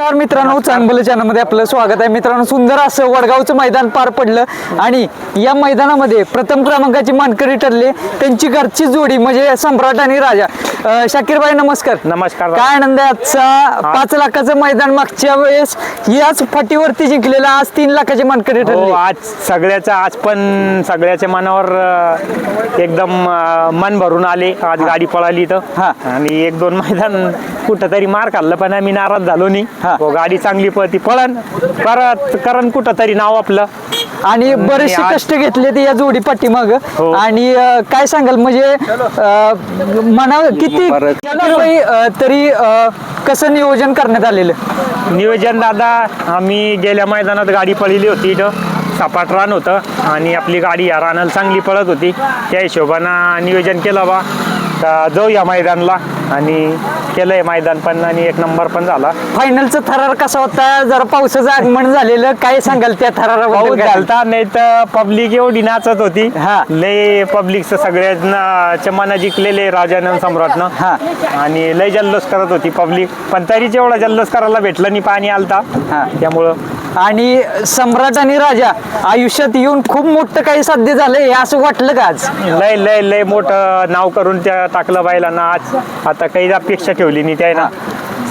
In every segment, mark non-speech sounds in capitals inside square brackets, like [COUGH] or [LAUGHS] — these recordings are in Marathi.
नमस्कार मित्रांनो चांगलं चॅनलमध्ये आपलं स्वागत आहे. मित्रांनो सुंदर असं वडगावचं मैदान पार पडलं आणि या मैदानामध्ये प्रथम क्रमांकाची मानकरी ठरले. त्यांची घरची जोडी म्हणजे सम्राट आणि राजा. शाकीरबाई नमस्कार. नमस्कार. काय आनंद आहे आजचा पाच लाखाचं मैदान मागच्या वेळेस? याच फाटीवरती जिंकलेलं आज तीन लाखाची मानकरी हो ठरली. आज सगळ्याचं आज पण सगळ्याच्या मनावर एकदम मन भरून आले. आज गाडी पळाली तर हा. आणि एक दोन मैदान कुठं तरी मार खाल्लं पण आम्ही नाराज झालो नाही. हा. हो गाडी चांगली पळती. पळण परत करण कुठं तरी नाव आपलं. आणि बरेचसे आज- कष्ट घेतले ते या जोडी पाठीमाग. हो. आणि अं, काय सांगाल? म्हणजे अं, मना किती अं, तरी अं, कसं नियोजन करण्यात आलेलं? नियोजन दादा आम्ही गेल्या मैदानात गाडी पळली होती इथं. सपाट रान होतं. आणि आपली गाडी या रानाला चांगली पळत होती. त्या हिशोबानं नियोजन केलं बा. का जाऊया मैदानला आणि केलंय मैदान पण आणि एक नंबर पण झाला फायनलचा थरार कसा होता जरा पावसाचं आगमन झालेलं काय सांगाल त्या पाऊस काय? झालता नाही तर पब्लिक एवढी नाचत होती हा. लय पब्लिकचं सगळ्यांना मना जिंकलेले राजानंद सम्राटनं हा. आणि लय जल्लोष करत होती पब्लिक पण तरीच एवढा जल्लोष करायला भेटलं नाही पाणी आलता हा. त्यामुळं आणि सम्राट आणि राजा आयुष्यात येऊन खूप मोठं काही साध्य झालंय हे असं वाटलं का आज? लय लय लय मोठं नाव करून त्या टाकलं बायलांना. आज आता काही अपेक्षा ठेवली नाही त्यानं.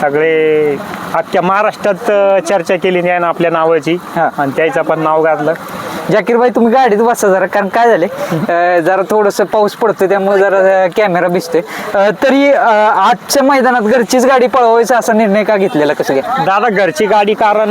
सगळे अख्ख्या महाराष्ट्रात चर्चा केली त्यानं आपल्या नावाची. हा. आणि त्याचं पण नाव घातलं जाकीरबाई तुम्ही गाडीत बसा जरा कारण काय झाले [LAUGHS] जरा थोडस पाऊस पडतोय त्यामुळे जरा कॅमेरा भिजतोय अं, तरी अं, आजच्या मैदानात घरचीच गाडी पळवायचा असा निर्णय का घेतलेला कसं काय? दादा घरची गाडी कारण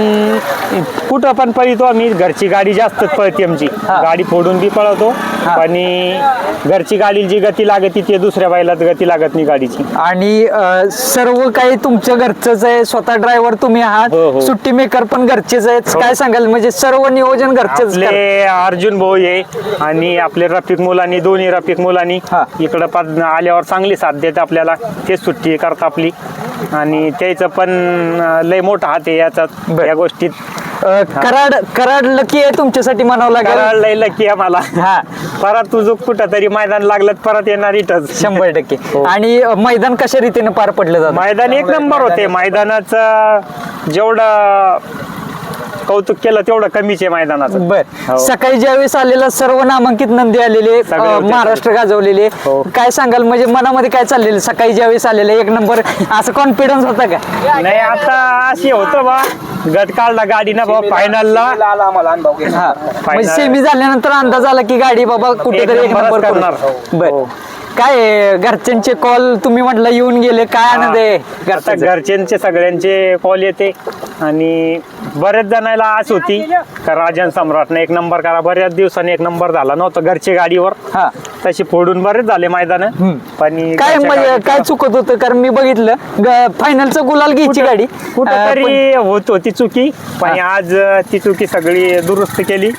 कुठं पण पळतो आम्ही घरची गाडी जास्तच पळते आमची. हा. गाडी फोडून बी पळवतो आणि घरची गाडी जी गती लागते ती दुसऱ्या बैलात गती लागत नाही गाडीची. आणि अं, सर्व काही तुमच्या घरचंच आहे स्वतः ड्रायव्हर तुम्ही हो, आहात हो. सुट्टी मेकर पण घरचेच आहेत. काय सांगाल म्हणजे सर्व नियोजन घरचेच आपले अर्जुन भाऊ आहे आणि आपले रफिक मुलांनी दोन्ही रफिक मुलांनी हा. इकडं पण आल्यावर चांगली साथ देते आपल्याला. तेच सुट्टी करतात आपली. आणि त्याचं पण अं, लय मोठा हात आहे याच्यात. या गोष्टीत. अं, कराड कराड लकी आहे तुमच्यासाठी म्हणावं लागेल. कराड लय लकी आहे मला. हा. परत तुझं कुठं तरी मैदान लागलं तर परत येणार इथंच. शंभर टक्के. हो. आणि अं, मैदान कशा रीतीने पार पडलं जातं? मैदान एक नंबर होते. मैदानाचं जेवढं कौतुक केलं तेवढं कमीच आहे मैदानाचं. बर. हो. सकाळी ज्यावेळेस आलेला सर्व नामांकित नंदी आलेले सगळे अं, होते. महाराष्ट्र गाजवलेले. हो. काय सांगाल? म्हणजे मनामध्ये काय चाललेलं? सकाळी ज्यावेळेस आलेले एक नंबर असं कॉन्फिडन्स होता का? नाही आता अशी होतं बा. गट काढला गाडीनं बा फायनलला हा म्हणजे Final. सेमी झाल्यानंतर अंदाज आला की गाडी बाबा कुठेतरी एक नंबरच नंबर करणार. करू. बर हो. काय आहे, घरच्यांचे कॉल तुम्ही म्हटलं येऊन गेले काय आनंद आहे आता घरच्यांचा? घरच्यांचे सगळ्यांचे कॉल येते आणि बऱ्याच जणांना आस होती का राजन सम्राटने एक नंबर करा. बऱ्याच दिवसांनी एक नंबर झाला नव्हता घरच्या गाडीवर. हा. तशी फोडून बरेच झाले मैदान. पण काय घरच्या म्हणजे काय चुकत होतं? कारण मी बघितलं फायनलचं गुलाल घ्यायची गाडी. कुठं अं, तरी होत होती चुकी पण आज ती चुकी सगळी दुरुस्त केली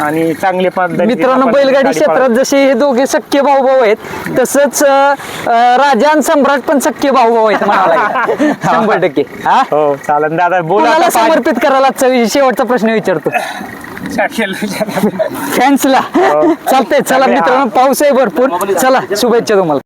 आणि चांगले पद्धतीने मित्रांनो आपण बैलगाडी गाडी क्षेत्रात पळवली. जसे हे दोघे सख्खे भाऊ भाऊ आहेत तसंच अं, अं, राजा आणि सम्राट पण सख्खे भाऊ भाऊ आहेत म्हणावं लागेल. [LAUGHS] शंभर टक्के. हा? हो चालन दादा बोला कोणाला आता पाच- समर्पित करायला आजचा शेवटचा प्रश्न विचारतो. फॅन्सला हो. चालतंय चला मित्रांनो पाऊस आहे भरपूर. चला शुभेच्छा तुम्हाला.